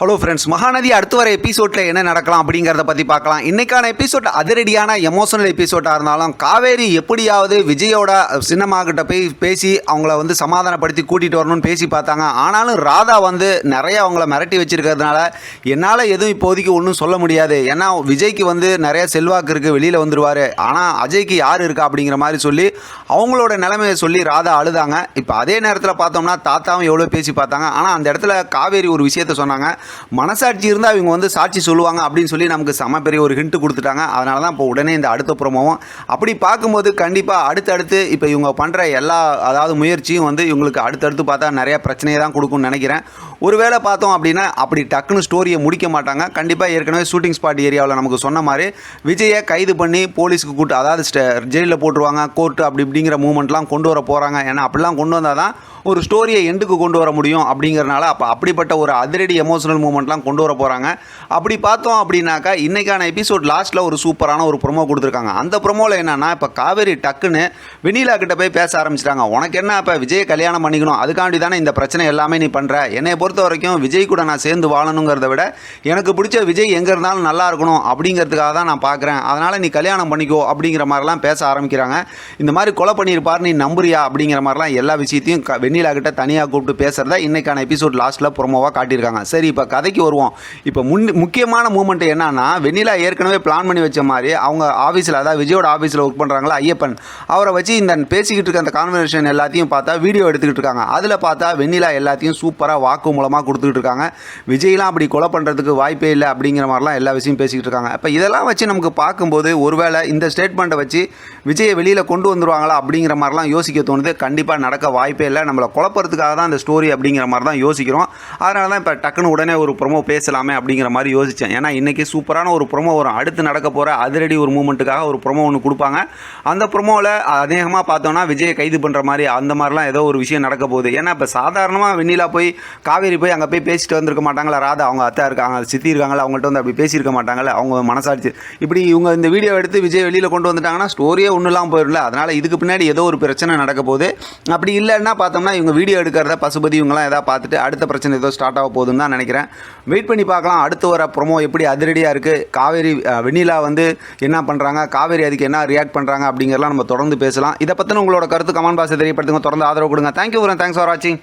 Hello friends Mahanadi அடுத்து வர எபிசோடில் என்ன நடக்கலாம் அப்படிங்கிறத பற்றி பார்க்கலாம். இன்றைக்கான எபிசோட் அதிரடியான எமோஷனல் எபிசோட்டாக இருந்தாலும் காவேரி எப்படியாவது விஜயோட சின்னமாகிட்ட போய் பேசி அவங்கள வந்து சமாதானப்படுத்தி கூட்டிகிட்டு வரணும்னு பேசி பார்த்தாங்க. ஆனாலும் ராதா வந்து நிறைய அவங்கள மிரட்டி வச்சிருக்கிறதுனால என்னால் எதுவும் இப்போதைக்கு ஒன்றும் சொல்ல முடியாது. ஏன்னா விஜய்க்கு வந்து நிறைய செல்வாக்கு இருக்குது வெளியில் வந்துடுவார் ஆனால் அஜய்க்கு யார் இருக்கா அப்படிங்கிற மாதிரி சொல்லி அவங்களோட நிலைமையை சொல்லி ராதா அழுதாங்க. இப்போ அதே நேரத்தில் பார்த்தோம்னா தாத்தாவும் எவ்வளோ பேசி பார்த்தாங்க. ஆனால் அந்த இடத்துல காவேரி ஒரு விஷயத்த சொன்னாங்க. மனசாட்சி இருந்தால் இவங்க வந்து சாட்சி சொல்லுவாங்க அப்படின்னு சொல்லி நமக்கு செம பெரிய ஒரு ஹிண்ட்டு கொடுத்துட்டாங்க. அதனால தான் இப்போ உடனே இந்த அடுத்த ப்ரோமோவும் அப்படி பார்க்கும்போது கண்டிப்பாக அடுத்தடுத்து இப்போ இவங்க பண்ணுற எல்லா அதாவது முயற்சியும் வந்து இவங்களுக்கு அடுத்தடுத்து பார்த்தா நிறைய பிரச்சனையை தான் கொடுக்கும்னு நினைக்கிறேன். ஒருவேளை பார்த்தோம் அப்படின்னா அப்படி டக்குன்னு ஸ்டோரியை முடிக்க மாட்டாங்க. கண்டிப்பாக ஏற்கனவே ஷூட்டிங் ஸ்பாட் ஏரியாவில் நமக்கு சொன்ன மாதிரி விஜயை கைது பண்ணி போலீஸ்க்கு கூட்டு அதாவது ஜெயிலில் போட்டுருவாங்க கோர்ட்டு அப்படி இப்படிங்கிற மூமெண்ட்லாம் கொண்டு வர போகிறாங்க ஏன்னா அப்படிலாம் கொண்டு வந்தால் தான் ஒரு ஸ்டோரியை எண்டுக்கு கொண்டு வர முடியும் அப்படிங்கிறனால அப்போ அப்படிப்பட்ட ஒரு அதிரடி எமோஷனல் மூமெண்ட்லாம் கொண்டு வர போகிறாங்க அப்படி பார்த்தோம் அப்படின்னாக்கா இன்றைக்கான எபிசோட் லாஸ்ட்டில் ஒரு சூப்பரான ஒரு ப்ரொமோ கொடுத்துருக்காங்க. அந்த ப்ரொமோவில் என்னென்னா இப்போ காவேரி டக்குன்னு வெண்ணிலா கிட்ட போய் பேச ஆரம்பிச்சிட்டாங்க. உனக்கு என்ன இப்போ விஜயை கல்யாணம் பண்ணிக்கணும்? அதுக்காண்டி தானே இந்த பிரச்சனை எல்லாமே நீ பண்ணுற என்னை பொறுத்த வரைக்கும் விஜய் கூட நான் சேர்ந்து வாழணுங்கிறத விட எனக்கு பிடிச்ச விஜய் எங்கே இருந்தாலும் நல்லா இருக்கணும் அப்படிங்கிறதுக்காக தான் நான் பார்க்குறேன் அதனால் நீ கல்யாணம் பண்ணிக்கோ அப்படிங்கிற மாதிரிலாம் பேச ஆரம்பிக்கிறாங்க. இந்த மாதிரி கொலை பண்ணியிருப்பார் நீ நம்புறியா அப்படிங்கிற மாதிரிலாம் எல்லா விஷயத்தையும் க- வெண்ணிலா கிட்ட தனியாக கூப்பிட்டு பேசுகிறத இன்றைக்கான எபிசோட் லாஸ்ட்டில் ப்ரொமோவாக காட்டியிருக்காங்க. சரி இப்போ கதைக்கு வருவோம். இப்போ முன் முக்கியமான மூமெண்ட் என்னன்னா வெண்ணிலா ஏற்கனவே பிளான் பண்ணி வச்ச மாதிரி அவங்க ஆஃபீஸில் அதாவது விஜயோட ஆஃபீஸில் ஒர்க் பண்ணுறாங்களா ஐயப்பன். அவரை வச்சு இந்த பேசிக்கிட்டு இருக்க அந்த கான்வர்சேஷன் எல்லாத்தையும் பார்த்தா வீடியோ எடுத்துக்கிட்டு இருக்காங்க. அதில் பார்த்தா வெண்ணிலா எல்லாத்தையும் சூப்பராக வாக்கு மூலமாக கொடுத்துக்கிட்டு இருக்காங்க. விஜய்லாம் அப்படி கொலை பண்ணுறதுக்கு வாய்ப்பே இல்லை அப்படிங்கிற மாதிரிலாம் எல்லா விஷயம் பேசிக்கிட்டு இருக்காங்க. இப்போ இதெல்லாம் வச்சு நமக்கு பார்க்கும்போது ஒருவேளை இந்த ஸ்டேட்மெண்ட்டை வச்சு விஜயை வெளியில் கொண்டு வந்துருவாங்களா அப்படிங்கிற மாதிரிலாம் யோசிக்க தோணுது. கண்டிப்பாக நடக்க வாய்ப்பே இல்லை. நம்மளை குழப்பறதுக்காக தான் இந்த ஸ்டோரி அப்படிங்கிற மாதிரி தான் யோசிக்கிறோம். அதனால தான் இப்போ டக்குன்னு உடனே ஒரு ப்ரொமோ பேசலாமே அப்படிங்கிற மாதிரி யோசித்தேன் ஏன்னா இன்றைக்கி சூப்பரான ஒரு ப்ரொமோ வரும் அடுத்து நடக்க போகிற அதிரடி ஒரு மூமெண்ட்டுக்காக ஒரு ப்ரொமோ ஒன்று கொடுப்பாங்க. அந்த ப்ரொமோவில் அநேகமாக பார்த்தோன்னா விஜயை கைது பண்ணுற மாதிரி அந்த மாதிரிலாம் ஏதோ ஒரு விஷயம் நடக்க போகுது. ஏன்னா இப்போ சாதாரணமாக வெண்ணிலா போய் காவேரி போய் அங்கே போய் பேசிட்டு வந்திருக்க மாட்டாங்களா? ராதா அவங்க அத்தா இருக்காங்க சித்தி இருக்காங்களா? அவங்கள்ட்ட வந்து அப்படி பேசியிருக்க மாட்டாங்களே? அவங்க மனசாட்சி. இப்படி இவங்க இந்த வீடியோ எடுத்து விஜய் வெளியில் கொண்டு வந்துட்டாங்கன்னா ஸ்டோரியே ஒன்றும் இல்லாமல் போயிடல அதனால் இதுக்கு பின்னாடி ஏதோ ஒரு பிரச்சனை நடக்க போகுது. அப்படி இல்லைன்னா பார்த்தோம்னா இவங்க வீடியோ எடுக்கிறத பசுபதி இவங்கலாம் எதாவது பார்த்துட்டு அடுத்த பிரச்சனை ஏதோ ஸ்டார்ட் ஆக போகுதுன்னு தான் நினைக்கிறேன். வெயிட் பண்ணி பார்க்கலாம். அடுத்து வர ப்ரொமோ எப்படி அதிரடியாக இருக்குது காவேரி வெண்ணிலா வந்து என்ன பண்ணுறாங்க காவேரி அதுக்கு என்ன ரியாக்ட் பண்ணுறாங்க அப்படிங்கிறலாம் நம்ம தொடர்ந்து பேசலாம். இதை பற்றின உங்களோட கருத்து கமெண்ட் பாக்ஸை தெரியப்படுத்துங்க. தொடர்ந்து ஆதரவு கொடுங்க. தேங்க்யூ தேங்க்ஸ் ஃபார் வாட்சிங்